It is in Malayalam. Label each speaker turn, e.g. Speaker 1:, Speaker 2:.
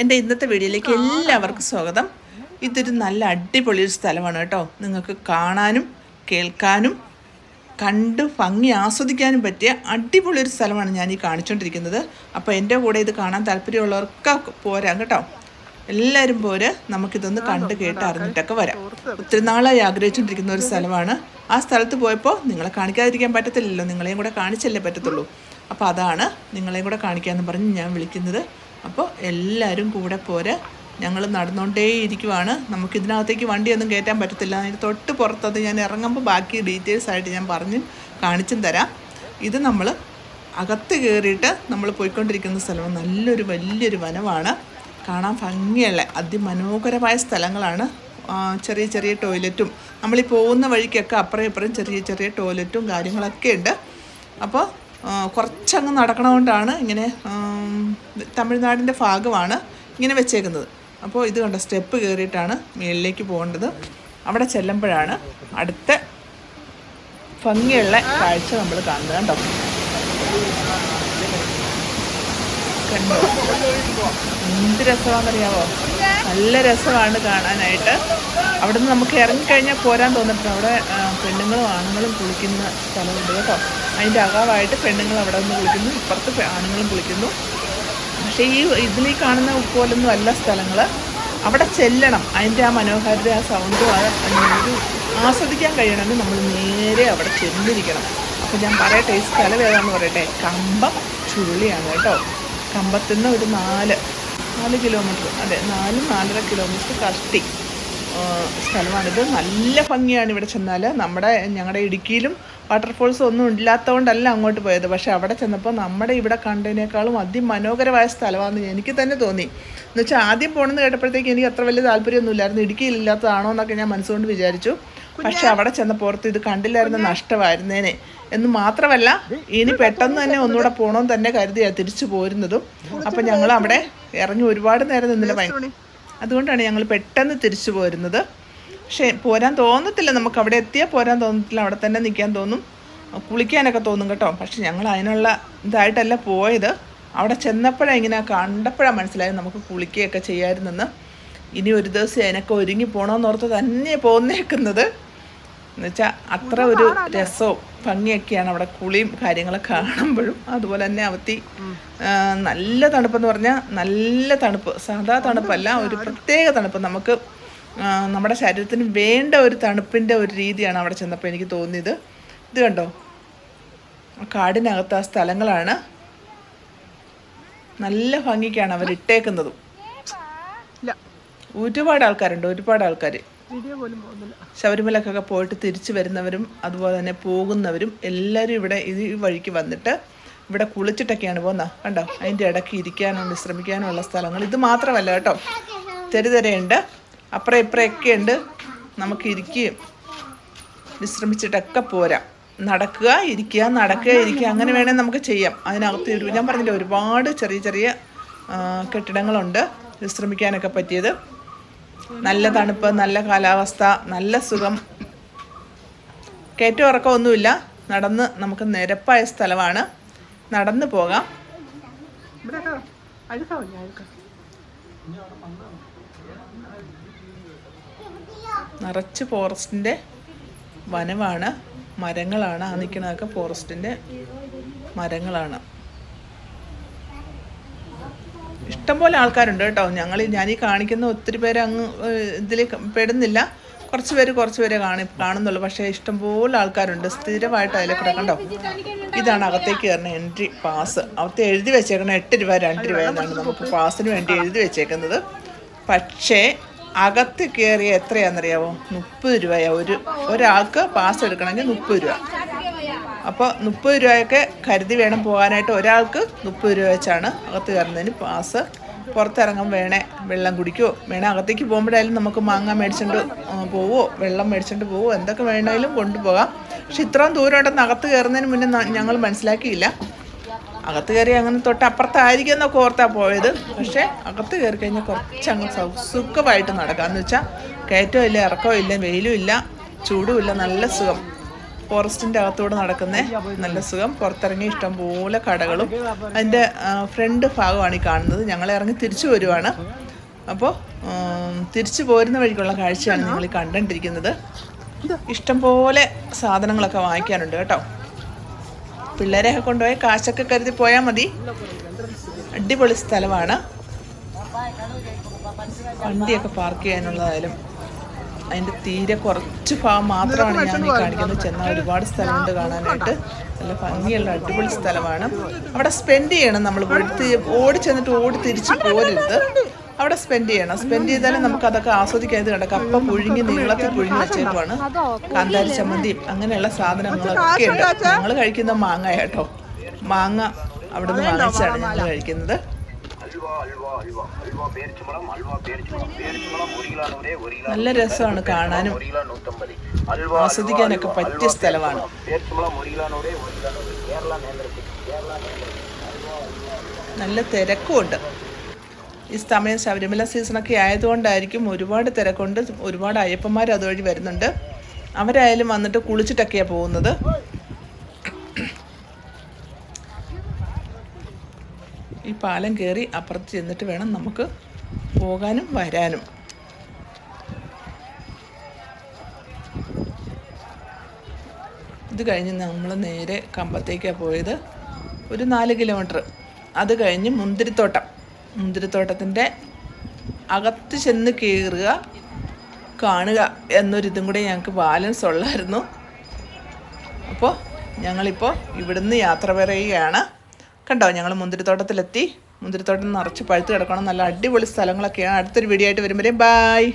Speaker 1: എന്റെ ഇന്നത്തെ വീഡിയോയിലേക്ക് എല്ലാവർക്കും സ്വാഗതം. ഇതൊരു നല്ല അടിപൊളി ഒരു സ്ഥലമാണ് കേട്ടോ. നിങ്ങൾക്ക് കാണാനും കേൾക്കാനും കണ്ട് ഭംഗി ആസ്വദിക്കാനും പറ്റിയ അടിപൊളി ഒരു സ്ഥലമാണ് ഞാൻ ഈ കാണിച്ചുകൊണ്ടിരിക്കുന്നത് അപ്പോൾ എന്റെ കൂടെ ഇത് കാണാൻ താല്പര്യമുള്ളവർക്ക് പോരാം കേട്ടോ. എല്ലാവരും പോര്. നമുക്കിതൊന്ന് കണ്ട് കേട്ട് അറിഞ്ഞിട്ടൊക്കെ വരാം. ഒത്തിരി നാളായി ആഗ്രഹിച്ചുകൊണ്ടിരിക്കുന്ന ഒരു സ്ഥലമാണ്. ആ സ്ഥലത്ത് പോയപ്പോൾ നിങ്ങളെ കാണിക്കാതിരിക്കാൻ പറ്റത്തില്ലല്ലോ. നിങ്ങളെയും കൂടെ കാണിച്ചല്ലേ പറ്റത്തുള്ളൂ. അപ്പോൾ അതാണ് നിങ്ങളെയും കൂടെ കാണിക്കാമെന്ന് പറഞ്ഞ് ഞാൻ വിളിക്കുന്നത്. അപ്പോൾ എല്ലാവരും കൂടെ പോരെ. ഞങ്ങൾ നടന്നുകൊണ്ടേ ഇരിക്കുവാണ് നമുക്ക് ഇതിനകത്തേക്ക് വണ്ടിയൊന്നും കയറ്റാൻ പറ്റത്തില്ല. അതിന് തൊട്ട് പുറത്തത് ഞാൻ ഇറങ്ങുമ്പോൾ ബാക്കി ഡീറ്റെയിൽസ് ആയിട്ട് ഞാൻ പറഞ്ഞും കാണിച്ചും തരാം. ഇത് നമ്മൾ അകത്ത് കയറിയിട്ട് നമ്മൾ പോയിക്കൊണ്ടിരിക്കുന്ന സ്ഥലം നല്ലൊരു വലിയൊരു വനമാണ്. കാണാൻ ഭംഗിയുള്ള അതിമനോഹരമായ സ്ഥലങ്ങളാണ്. ചെറിയ ചെറിയ ടോയ്ലറ്റും നമ്മൾ ഈ പോകുന്ന വഴിക്കൊക്കെ അപ്പുറം ഇപ്പുറം ചെറിയ ചെറിയ ടോയ്ലറ്റും കാര്യങ്ങളൊക്കെ ഉണ്ട്. അപ്പോൾ കുറച്ചങ്ങ് നടക്കണതുകൊണ്ടാണ് ഇങ്ങനെ തമിഴ്നാടിന്റെ ഭാഗമാണ് ഇങ്ങനെ വെച്ചേക്കുന്നത്. അപ്പോൾ ഇത് കണ്ട സ്റ്റെപ്പ് കയറിയിട്ടാണ് മേളിലേക്ക് പോകേണ്ടത്. അവിടെ ചെല്ലുമ്പോഴാണ് അടുത്ത ഭംഗിയുള്ള കാഴ്ച നമ്മൾ കാണുന്നത് കണ്ടോ? എന്ത് രസമാണെന്നറിയാവോ? നല്ല രസമാണ് കാണാനായിട്ട്. അവിടെ നിന്ന് നമുക്ക് ഇറങ്ങിക്കഴിഞ്ഞാൽ പോരാൻ തോന്നിട്ട് അവിടെ പെണ്ണുങ്ങളും ആണുങ്ങളും കുളിക്കുന്ന സ്ഥലമുണ്ട് കേട്ടോ. അതിന്റെ അകാവായിട്ട് പെണ്ണുങ്ങൾ അവിടെ നിന്ന് കുളിക്കുന്നു ഇപ്പുറത്ത് ആണുങ്ങളും കുളിക്കുന്നു. പക്ഷേ ഈ ഇതിൽ കാണുന്ന പോലൊന്നും അല്ല സ്ഥലങ്ങൾ അവിടെ ചെല്ലണം. അതിന്റെ ആ മനോഹാരിത ആ സൗണ്ടും ആ ആസ്വദിക്കാൻ കഴിയണമെങ്കിൽ നമ്മൾ നേരെ അവിടെ ചെന്നിരിക്കണം. അപ്പോൾ ഞാൻ പറയട്ടെ ഈ സ്ഥലം ഏതാണെന്ന് പറയട്ടെ? കമ്പം ചുള്ളിയാണ് കേട്ടോ. കമ്പത്തിൽ നിന്ന് ഒരു നാല് നാല് കിലോമീറ്റർ അതെ നാല് നാലര കിലോമീറ്റർ കഷ്ടി സ്ഥലമാണിത്. നല്ല ഭംഗിയാണ് ഇവിടെ ചെന്നാൽ നമ്മുടെ ഞങ്ങളുടെ ഇടുക്കിയിലും വാട്ടർഫോൾസ് ഒന്നും ഇല്ലാത്തതുകൊണ്ടല്ല അങ്ങോട്ട് പോയത്. പക്ഷേ അവിടെ ചെന്നപ്പോൾ നമ്മുടെ ഇവിടെ കണ്ടതിനേക്കാളും അതിമനോഹരമായ സ്ഥലമാണെന്ന് എനിക്ക് തന്നെ തോന്നി. എന്ന് വെച്ചാൽ ആദ്യം പോകണമെന്ന് കേട്ടപ്പോഴത്തേക്ക് എനിക്ക് അത്ര വലിയ താല്പര്യമൊന്നുമില്ലായിരുന്നു ഇടുക്കിയിലില്ലാത്തതാണോ എന്നൊക്കെ ഞാൻ മനസ്സുകൊണ്ട് വിചാരിച്ചു. പക്ഷെ അവിടെ ചെന്ന പുറത്ത് ഇത് കണ്ടില്ലായിരുന്നു നഷ്ടമായിരുന്നേനെ. എന്ന് മാത്രമല്ല ഇനി പെട്ടെന്ന് തന്നെ ഒന്നുകൂടെ പോകണമെന്ന് തന്നെ കരുതിയാണ് തിരിച്ചു പോരുന്നതും. അപ്പം ഞങ്ങൾ അവിടെ ഇറങ്ങി ഒരുപാട് നേരം നിന്നില്ല. അതുകൊണ്ടാണ് ഞങ്ങൾ പെട്ടെന്ന് തിരിച്ചു പോരുന്നത്. പക്ഷേ പോരാൻ തോന്നത്തില്ല. നമുക്ക് അവിടെ എത്തിയാൽ പോരാൻ തോന്നത്തില്ല. അവിടെ തന്നെ നിൽക്കാൻ തോന്നും. കുളിക്കാനൊക്കെ തോന്നും കേട്ടോ. പക്ഷെ ഞങ്ങൾ അതിനുള്ള ഇതായിട്ടല്ല പോയത്. അവിടെ ചെന്നപ്പോഴാണ് ഇങ്ങനെ കണ്ടപ്പോഴാണ് മനസ്സിലായത് നമുക്ക് കുളിക്കുകയൊക്കെ ചെയ്യാമായിരുന്നെന്ന് ഇനി ഒരു ദിവസം അതിനൊക്കെ ഒരുങ്ങി പോകണമെന്നോർത്ത് തന്നെ പോന്നേക്കുന്നത്. എന്നുവെച്ചാൽ അത്ര ഒരു രസവും ഭംഗിയൊക്കെയാണ് അവിടെ കുളിയും കാര്യങ്ങളൊക്കെ കാണുമ്പോഴും. അതുപോലെ തന്നെ അവത്തി നല്ല തണുപ്പെന്ന് പറഞ്ഞാൽ നല്ല തണുപ്പ്. സാധാ തണുപ്പല്ല ഒരു പ്രത്യേക തണുപ്പ്. നമുക്ക് നമ്മുടെ ശരീരത്തിന് വേണ്ട ഒരു തണുപ്പിന്റെ ഒരു രീതിയാണ് അവിടെ ചെന്നപ്പോൾ എനിക്ക് തോന്നിയത്. ഇത് കണ്ടോ? കാടിനകത്ത് ആ സ്ഥലങ്ങളാണ്. നല്ല ഭംഗിക്കാണ് അവർ ഇട്ടേക്കുന്നതും.
Speaker 2: ഇല്ല.
Speaker 1: ഒരുപാട് ആൾക്കാരുണ്ട് ഒരുപാട് ആൾക്കാർ ശബരിമലക്കൊക്കെ പോയിട്ട് തിരിച്ചു വരുന്നവരും അതുപോലെ തന്നെ പോകുന്നവരും എല്ലാവരും ഇവിടെ ഈ വഴിക്ക് വന്നിട്ട് ഇവിടെ കുളിച്ചിട്ടൊക്കെയാണ് പോകുന്നത് കണ്ടോ? അതിന്റെ ഇടയ്ക്ക് ഇരിക്കാനും വിശ്രമിക്കാനും ഉള്ള സ്ഥലങ്ങൾ. ഇത് മാത്രമല്ല കേട്ടോ. തെരുതെരയുണ്ട്. അപ്പുറം ഇപ്പുറമൊക്കെ ഉണ്ട്. നമുക്ക് ഇരിക്കുകയും വിശ്രമിച്ചിട്ടൊക്കെ പോരാം. നടക്കുക ഇരിക്കുക നടക്കുക ഇരിക്കുക അങ്ങനെ വേണേൽ നമുക്ക് ചെയ്യാം. അതിനകത്ത് ഒരു ഞാൻ പറഞ്ഞില്ല ഒരുപാട് ചെറിയ ചെറിയ കെട്ടിടങ്ങളുണ്ട് വിശ്രമിക്കാനൊക്കെ പറ്റിയത്. നല്ല തണുപ്പ് നല്ല കാലാവസ്ഥ നല്ല സുഖം. കയറ്റം ഇറക്കമൊന്നുമില്ല നടന്ന് നമുക്ക് നിരപ്പായ സ്ഥലമാണ്. നടന്നു പോകാം.
Speaker 2: ഇവിടെ അഴുക്കാവില്ല അഴുക്ക.
Speaker 1: നിറച്ച് ഫോറസ്റ്റിന്റെ വനമാണ് മരങ്ങളാണ്. ആ നിൽക്കുന്നതൊക്കെ ഫോറസ്റ്റിന്റെ മരങ്ങളാണ്. ഇഷ്ടംപോലെ ആൾക്കാരുണ്ട് കേട്ടോ. ഞങ്ങൾ ഞാൻ ഈ കാണിക്കുന്ന ഒത്തിരി പേര് അങ്ങ് ഇതിൽ പെടുന്നില്ല. കുറച്ച് പേര് കുറച്ച് പേരെ കാണി കാണുന്നുള്ളൂ. പക്ഷേ ഇഷ്ടംപോലെ ആൾക്കാരുണ്ട്. സ്ഥിരമായിട്ട് അതിലെ കൂടെ കണ്ടോ? ഇതാണ് അകത്തേക്ക് കയറുന്ന എൻട്രി പാസ് അകത്ത് എഴുതി വെച്ചേക്കുന്നത് എട്ട് രൂപ രണ്ട് രൂപ എന്നാണ് നമുക്ക് പാസിന് വേണ്ടി എഴുതി വെച്ചേക്കുന്നത്. പക്ഷേ അകത്ത് കയറിയ എത്രയാണെന്നറിയാവോ? മുപ്പത് രൂപയാ. ഒരു ഒരാൾക്ക് പാസ് എടുക്കണമെങ്കിൽ മുപ്പത് രൂപ. അപ്പോൾ മുപ്പത് രൂപയൊക്കെ കരുതി വേണം പോകാനായിട്ട് ഒരാൾക്ക് മുപ്പത് രൂപ വെച്ചാണ് അകത്ത് കയറുന്നതിന് പാസ് പുറത്തിറങ്ങാൻ വേണേ വെള്ളം കുടിക്കുമോ വേണേ അകത്തേക്ക് പോകുമ്പോഴായാലും നമുക്ക് മാങ്ങ മേടിച്ചുകൊണ്ട് ആ, പോവോ? വെള്ളം മേടിച്ചുകൊണ്ട് പോവോ? എന്തൊക്കെ വേണമെങ്കിലും കൊണ്ടുപോകാം. പക്ഷെ ഇത്രയും ദൂരം ഉണ്ടെന്ന് അകത്ത് കയറുന്നതിന് മുന്നേ ഞങ്ങൾ മനസ്സിലാക്കിയില്ല. അകത്ത് കയറി അങ്ങനെ തൊട്ട് അപ്പുറത്തായിരിക്കും എന്നൊക്കെ ഓർത്താ പോയത്. പക്ഷേ അകത്ത് കയറി കഴിഞ്ഞാൽ കുറച്ച് അങ്ങ് സുഖമായിട്ട് നടക്കാം എന്ന് വെച്ചാൽ കയറ്റവും ഇല്ല ഇറക്കവും ഇല്ല വെയിലും ഇല്ല ചൂടും ഇല്ല നല്ല സുഖം. ഫോറസ്റ്റിന്റെ അകത്തൂടെ നടക്കുന്ന. നല്ല സുഖം. പുറത്തിറങ്ങി ഇഷ്ടംപോലെ കടകളും. അതിന്റെ ഫ്രണ്ട് ഭാഗമാണ് ഈ കാണുന്നത്. ഞങ്ങൾ ഇറങ്ങി തിരിച്ചു വരുവാണ്. അപ്പോൾ തിരിച്ചു പോരുന്ന വഴിക്കുള്ള കാഴ്ചയാണ് നിങ്ങൾ കണ്ടിരിക്കുന്നത് ഇഷ്ടം പോലെ സാധനങ്ങളൊക്കെ വാങ്ങിക്കാനുണ്ട് കേട്ടോ. പിള്ളേരെയൊക്കെ കൊണ്ടുപോയി കാശൊക്കെ കരുതി പോയാൽ മതി. അടിപൊളി സ്ഥലമാണ്. വണ്ടിയൊക്കെ പാർക്ക് ചെയ്യാനുള്ളതായാലും. അതിന്റെ തീരെ കുറച്ച് ഭാഗം മാത്രമാണ് ഞാൻ ഈ കാണിക്കുന്നത്. ചെന്നാൽ ഒരുപാട് സ്ഥലമുണ്ട് കാണാനായിട്ട്. നല്ല ഭംഗിയുള്ള അടിപൊളി സ്ഥലമാണ്. അവിടെ സ്പെൻഡ് ചെയ്യണം നമ്മൾ പോയിട്ട് ഓടി ചെന്നിട്ട് ഓടി തിരിച്ച് പോരരുത് അവിടെ സ്പെൻഡ് ചെയ്യണം. സ്പെൻഡ് ചെയ്താലും നമുക്ക് അതൊക്കെ ആസ്വദിക്കാൻ ഇത് അപ്പം പുഴുങ്ങി നീളത്തിൽ പുഴുങ്ങി വെച്ചേക്കുവാണ്. കാന്താരി ചമ്മന്തിയും അങ്ങനെയുള്ള സാധനങ്ങളൊക്കെ ഉണ്ട്. ഞങ്ങൾ കഴിക്കുന്ന മാങ്ങ കേട്ടോ. മാങ്ങ അവിടെ നിന്ന് വാങ്ങിച്ചാണ് ഞങ്ങൾ കഴിക്കുന്നത്. നല്ല രസമാണ് കാണാനും. ആസ്വദിക്കാനൊക്കെ പറ്റിയ സ്ഥലമാണ്. നല്ല തിരക്കുമുണ്ട്. ഈ സമയം ശബരിമല സീസണൊക്കെ ആയതുകൊണ്ടായിരിക്കും ഒരുപാട് തിരക്കുണ്ട്. ഒരുപാട് അയ്യപ്പന്മാർ അതുവഴി വരുന്നുണ്ട്. അവരായാലും വന്നിട്ട് കുളിച്ചിട്ടൊക്കെയാണ് പോകുന്നത്. ഈ പാലം കയറി അപ്പുറത്ത് ചെന്നിട്ട് വേണം നമുക്ക് പോകാനും വരാനും. ഇത് കഴിഞ്ഞ് നമ്മൾ നേരെ കമ്പത്തേക്കാണ് പോയത് ഒരു നാല് കിലോമീറ്റർ. അത് കഴിഞ്ഞ് മുന്തിരിത്തോട്ടം. മുന്തിരിത്തോട്ടത്തിന്റെ അകത്ത് ചെന്ന് കയറുക കാണുക എന്നൊരിതും കൂടെ ഞങ്ങൾക്ക് ബാലൻസ് ഉള്ളായിരുന്നു. അപ്പോൾ ഞങ്ങളിപ്പോൾ ഇവിടുന്ന് യാത്ര പറയുകയാണ്. കണ്ടോ ഞങ്ങൾ മുന്തിരിത്തോട്ടത്തിലെത്തി. മുന്തിരിത്തോട്ടം നിറച്ച് പഴുത്ത് കിടക്കണം. നല്ല അടിപൊളി സ്ഥലങ്ങളൊക്കെയാണ്. അടുത്തൊരു വീഡിയോ ആയിട്ട് വരുമ്പോഴേ ബായ്